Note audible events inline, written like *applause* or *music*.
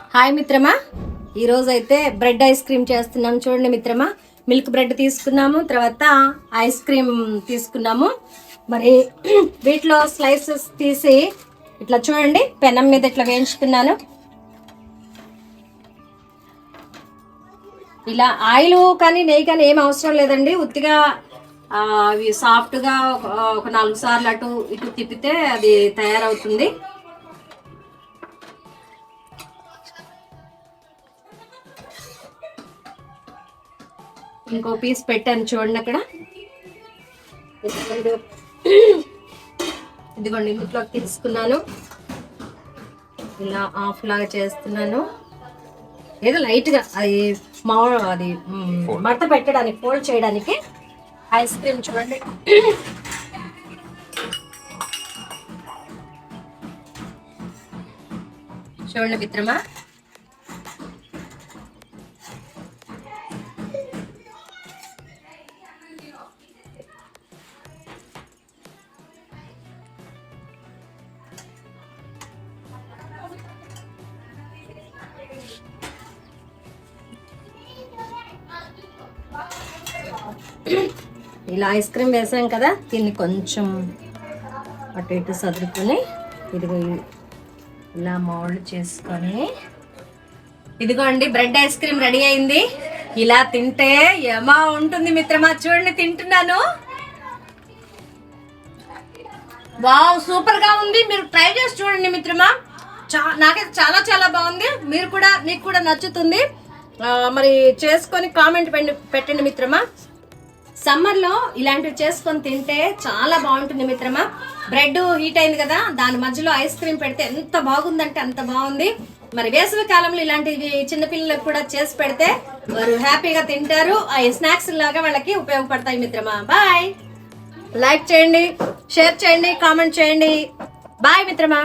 Hi మిత్రమా. ఈరోజు అయితే బ్రెడ్ ఐస్ క్రీమ్ చేస్తున్నాం చూడండి మిత్రమా. మిల్క్ బ్రెడ్ తీసుకున్నాము తర్వాత ఐస్ క్రీమ్ తీసుకున్నాము. మరి *clears throat* వీటిలో స్లైసెస్ తీసి ఇట్లా చూడండి పెనం మీద ఇట్లా వేయించుకున్నాను. ఇలా ఆయిల్ కానీ నెయ్యి కానీ ఏం అవసరం లేదండి. ఉత్తిగా అవి సాఫ్ట్గా ఒక నాలుగు సార్లు అటు ఇటు తిప్పితే అది తయారవుతుంది. ఇంకో పీస్ పెట్టాను చూడండి అక్కడ. ఇదిగోండి. ఇంట్లోకి తీసుకున్నాను. ఇలా ఆఫ్ లాగా చేస్తున్నాను. ఏదో లైట్గా అది మా అది మడత పెట్టడానికి ఫోల్డ్ చేయడానికి ఐస్ క్రీమ్ చూడండి. చూడండి మిత్రమా. ఇలా ఐస్ క్రీమ్ వేసాం కదా దీన్ని కొంచెం అటు ఇటు సదురుకొని ఇదిగో ఇలా మౌల్డ్ చేసుకొని ఇదిగో అండి బ్రెడ్ ఐస్ క్రీమ్ రెడీ అయింది. ఇలా తింటే ఏమా ఉంటుంది మిత్రమా చూడండి తింటున్నాను. వావ్ సూపర్గా ఉంది. మీరు ట్రై చేసి చూడండి మిత్రమా. చా నాకైతే చాలా చాలా బాగుంది. మీరు కూడా మీకు కూడా నచ్చుతుంది. మరి చేసుకొని కామెంట్ పెట్టండి మిత్రమా. సమ్మర్లో ఇలాంటివి చేసుకొని తింటే చాలా బాగుంటుంది మిత్రమా. బ్రెడ్ హీట్ అయింది కదా దాని మధ్యలో ఐస్ క్రీమ్ పెడితే ఎంత బాగుందంటే అంత బాగుంది. మరి వేసవి కాలంలో ఇలాంటివి చిన్నపిల్లలకు కూడా చేసి పెడితే వారు హ్యాపీగా తింటారు. ఆ స్నాక్స్ లాగా వాళ్ళకి ఉపయోగపడతాయి మిత్రమా. బాయ్ లైక్ చేయండి షేర్ చేయండి కామెంట్ చేయండి. బాయ్ మిత్రమా.